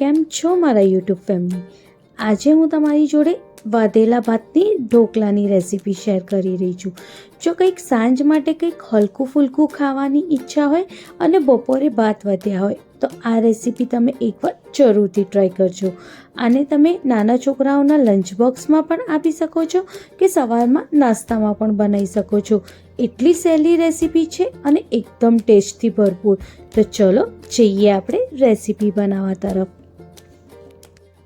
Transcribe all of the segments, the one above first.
કેમ છો મારા યુટ્યુબ ફેમિલી આજે હું તમારી જોડે વાધેલા ભાતની ઢોકલાની રેસીપી શેર કરી રહી છું. જો કંઈક સાંજ માટે કંઈક હલકું ફૂલકું ખાવાની ઈચ્છા હોય અને બપોરે ભાત વધ્યા હોય, તો આ રેસીપી તમે એકવાર જરૂરથી ટ્રાય કરજો. આને તમે નાના છોકરાઓના લંચ બોક્સમાં પણ આપી શકો છો કે સવારમાં નાસ્તામાં પણ બનાવી શકો છો. એટલી સહેલી રેસીપી છે અને એકદમ ટેસ્ટથી ભરપૂર. તો ચલો જઈએ આપણે રેસીપી બનાવવા તરફ.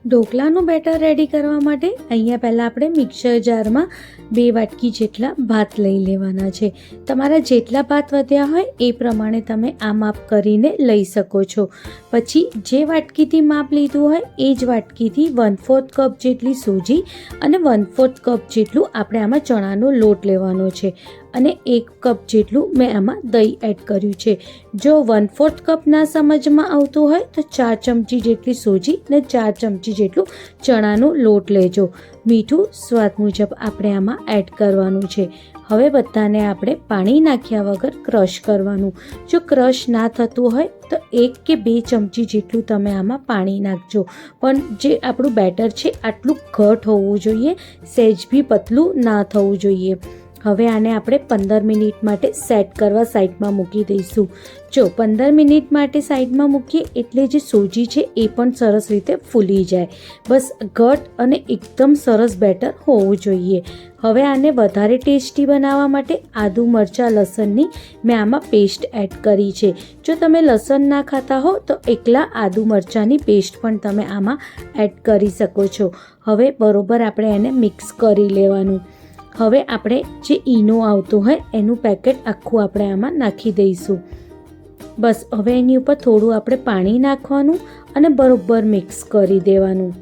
ઢોકલાનું બેટર રેડી કરવા માટે અહીંયા પહેલાં આપણે મિક્સર જારમાં બે વાટકી જેટલા ભાત લઈ લેવાના છે. તમારા જેટલા ભાત વધ્યા હોય એ પ્રમાણે તમે આ માપ કરીને લઈ શકો છો. પછી જે વાટકીથી માપ લીધું હોય એ જ વાટકીથી વન ફોર્થ કપ જેટલી સૂજી અને વન ફોર્થ કપ જેટલું આપણે આમાં ચણાનો લોટ લેવાનો છે. અને એક કપ જેટલું મેં આમાં દહીં એડ કર્યું છે. જો વન ફોર્થ કપના સમજમાં આવતું હોય તો ચાર ચમચી જેટલી સોજી ને ચાર ચમચી જેટલું ચણાનો લોટ લેજો. મીઠું સ્વાદ મુજબ આપણે આમાં એડ કરવાનું છે. હવે બધાને આપણે પાણી નાખ્યા વગર ક્રશ કરવાનું. જો ક્રશ ના થતું હોય તો એક કે બે ચમચી જેટલું તમે આમાં પાણી નાખજો. પણ જે આપણું બેટર છે આટલું ઘટ હોવું જોઈએ, સહેજ બી પતલું ના થવું જોઈએ. હવે આને આપણે પંદર મિનિટ માટે સેટ કરવા સાઈડમાં મૂકી દઈશું. જો પંદર મિનિટ માટે સાઈડમાં મૂકીએ એટલે જે સોજી છે એ પણ સરસ રીતે ફૂલી જાય. બસ ઘટ અને એકદમ સરસ બેટર હોવું જોઈએ. હવે આને વધારે ટેસ્ટી બનાવવા માટે આદુ મરચાં લસણની મેં આમાં પેસ્ટ એડ કરી છે. જો તમે લસણ ના ખાતા હો તો એકલા આદુ મરચાંની પેસ્ટ પણ તમે આમાં એડ કરી શકો છો. હવે બરોબર આપણે એને મિક્સ કરી લેવાનું. હવે આપણે જે ઈનો આવતું હોય એનું પેકેટ આખું આપણે આમાં નાખી દઈશું. બસ, હવે એની ઉપર થોડું આપણે પાણી નાખવાનું અને બરોબર મિક્સ કરી દેવાનું.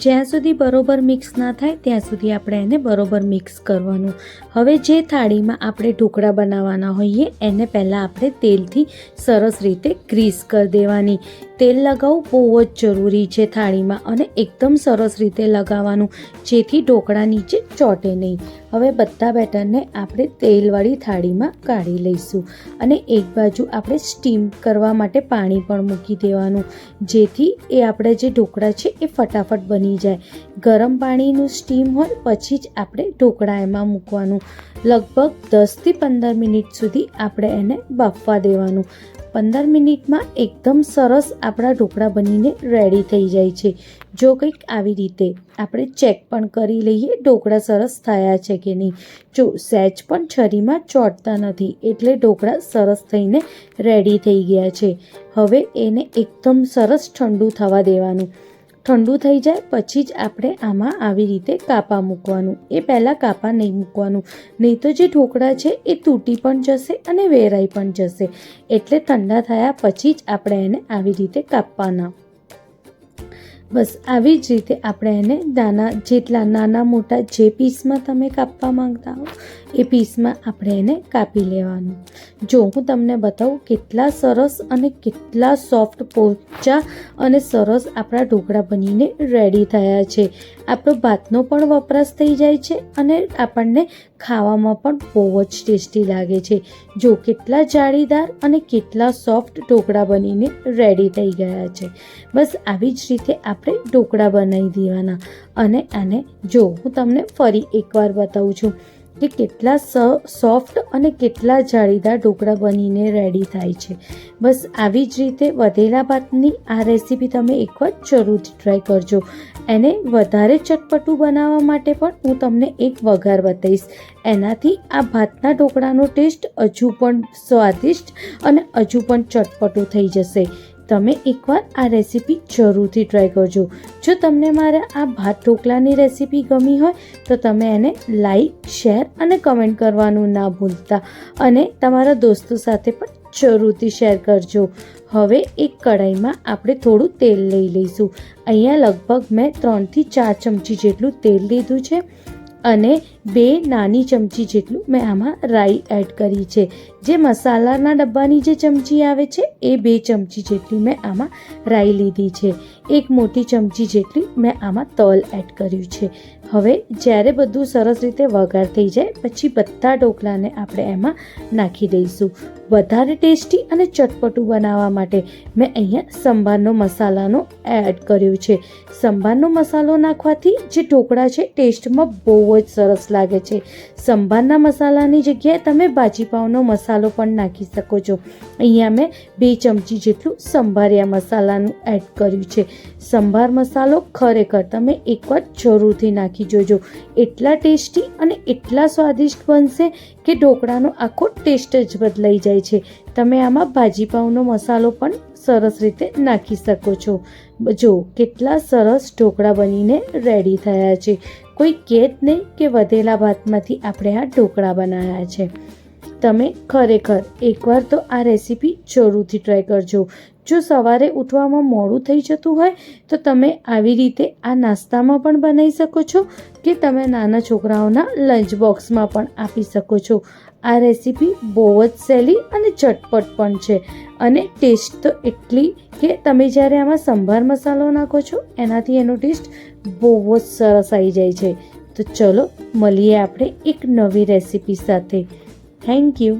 જ્યાં સુધી બરોબર મિક્સ ના થાય, ત્યાં સુધી આપણે એને બરોબર મિક્સ કરવાનું. હવે જે થાળીમાં આપણે ઢોકળા બનાવવાના હોઈએ, એને પહેલાં આપણે તેલથી સરસ રીતે ગ્રીસ કરી દેવાની. તેલ લગાવવું બહુ જ જરૂરી છે થાળીમાં અને એકદમ સરસ રીતે લગાવવાનું, જેથી ઢોકળા નીચે ચોટે નહીં. હવે બધા બેટરને આપણે તેલવાળી થાળીમાં કાઢી લઈશું અને એક બાજુ આપણે સ્ટીમ કરવા માટે પાણી પણ મૂકી દેવાનું, જેથી એ આપણે જે ઢોકળા છે એ ફટાફટ બની જાય. ગરમ પાણીનું સ્ટીમ હોય પછી જ આપણે ઢોકળા એમાં મૂકવાનું. લગભગ દસથી પંદર મિનિટ સુધી આપણે એને બાફવા દેવાનું. પંદર મિનિટમાં એકદમ સરસ આપણા ઢોકળા બનીને રેડી થઈ જાય છે. જો કંઈક આવી રીતે આપણે ચેક પણ કરી લઈએ, ઢોકળા સરસ થયા છે કે નહીં. જો સહેજ પણ છરીમાં ચોંટતા નથી, એટલે ઢોકળા સરસ થઈને રેડી થઈ ગયા છે. હવે એને એકદમ સરસ ઠંડુ થવા દેવાનું. ઠંડુ થઈ જાય પછી જ આપણે આમાં આવી રીતે કાપા મૂકવાનું. એ પહેલાં કાપા નહીં મૂકવાનું. નહીં તો જે ઢોકળા છે એ તૂટી પણ જશે અને વેરાઈ પણ જશે. એટલે ઠંડા થયા પછી જ આપણે એને આવી રીતે કાપવાના. બસ આવી જ રીતે આપણે એને નાના જેટલા નાના મોટા જે પીસમાં તમે કાપવા માંગતા હો એ પીસમાં આપણે એને કાપી લેવાનું. જો હું તમને બતાવું કેટલા સરસ અને કેટલા સોફ્ટ પોચા અને સરસ આપણા ઢોકળા બનીને રેડી થયા છે. આપણો ભાતનો પણ વપરાશ થઈ જાય છે અને આપણને ખાવામાં પણ બહુ જ ટેસ્ટી લાગે છે. જો કેટલા જાળીદાર અને કેટલા સોફ્ટ ઢોકળા બનીને રેડી થઈ ગયા છે. બસ આવી જ રીતે આપણે ઢોકળા બનાવી દેવાના. અને આને જો હું તમને ફરી એકવાર બતાવું છું. કે કેટલા સોફ્ટ અને કેટલા જાળીદાર ઢોકળા બનીને રેડી થાય છે. બસ આવી જ રીતે વધેલા ભાતની આ રેસીપી તમે એકવાર જરૂરથી ટ્રાય કરજો. એને વધારે ચટપટું બનાવવા માટે પણ હું તમને એક વઘાર બતાવીશ. એનાથી આ ભાતના ઢોકળાનો ટેસ્ટ હજુ પણ સ્વાદિષ્ટ અને હજુ પણ ચટપટું થઈ જશે. તમે એકવાર આ રેસીપી જરૂરથી ટ્રાય કરજો. જો તમને મારા આ ભાત ઢોકલાની રેસીપી ગમી હોય, તો તમે એને લાઈક શેર અને કમેન્ટ કરવાનું ના ભૂલતા. અને તમારા દોસ્તો સાથે પણ જરૂરથી શેર કરજો. હવે એક કઢાઈમાં આપણે થોડું તેલ લઈ લઈશું. અહીંયા લગભગ મેં ત્રણથી ચાર ચમચી જેટલું તેલ લીધું છે. અને બે નાની ચમચી જેટલું મેં આમાં રાઈ એડ કરી છે. જે મસાલાના ડબ્બાની જે ચમચી આવે છે, એ બે ચમચી જેટલી મેં આમાં રાઈ લીધી છે. એક મોટી ચમચી જેટલી મેં આમાં તલ એડ કર્યું છે. હવે જ્યારે બધું સરસ રીતે વઘાર થઈ જાય, પછી બધા ઢોકળાને આપણે એમાં નાખી દઈશું. વધારે ટેસ્ટી અને ચટપટું બનાવવા માટે મેં અહીંયા સંભારનો મસાલાનો એડ કર્યો છે. સંભારનો મસાલો નાખવાથી જે ઢોકળા છે ટેસ્ટમાં બહુ જ સરસ લાગે છે. સંભારના મસાલાની જગ્યાએ તમે ભાજીપાવનો મસાલો પણ નાખી શકો છો. અહીંયા મેં બે ચમચી જેટલું સંભારિયા મસાલાનું એડ કર્યું છે. સંભાર મસાલો ખરેખર તમે એકવાર જરૂરથી નાખી જોજો. એટલા ટેસ્ટી અને એટલા સ્વાદિષ્ટ બનશે કે ઢોકળાનો આખો ટેસ્ટ જ બદલાઈ જાય છે. તમે આમાં ભાજીપાવનો મસાલો પણ સરસ રીતે નાખી શકો છો. જો કેટલા સરસ ઢોકળા બનીને રેડી થયા છે. કોઈ કેદ નહીં કે વધેલા ભાતમાંથી આપણે આ ઢોકળા બનાવ્યા છે. તમે ખરેખર એકવાર તો આ રેસીપી જરૂરથી ટ્રાય કરજો. જો સવારે ઉઠવામાં મોડું થઈ જતું હોય, તો તમે આવી રીતે આ નાસ્તામાં પણ બનાવી શકો છો કે તમે નાના છોકરાઓના લંચ બોક્સમાં પણ આપી શકો છો. આ રેસીપી બહુ જ સહેલી અને ઝટપટ પણ છે અને ટેસ્ટ તો એટલી કે તમે જ્યારે આમાં સંભાર મસાલો નાખો છો, એનાથી એનો ટેસ્ટ બહુ જ સરસ આવી જાય છે. તો ચલો, મળીએ આપણે એક નવી રેસીપી સાથે. Thank you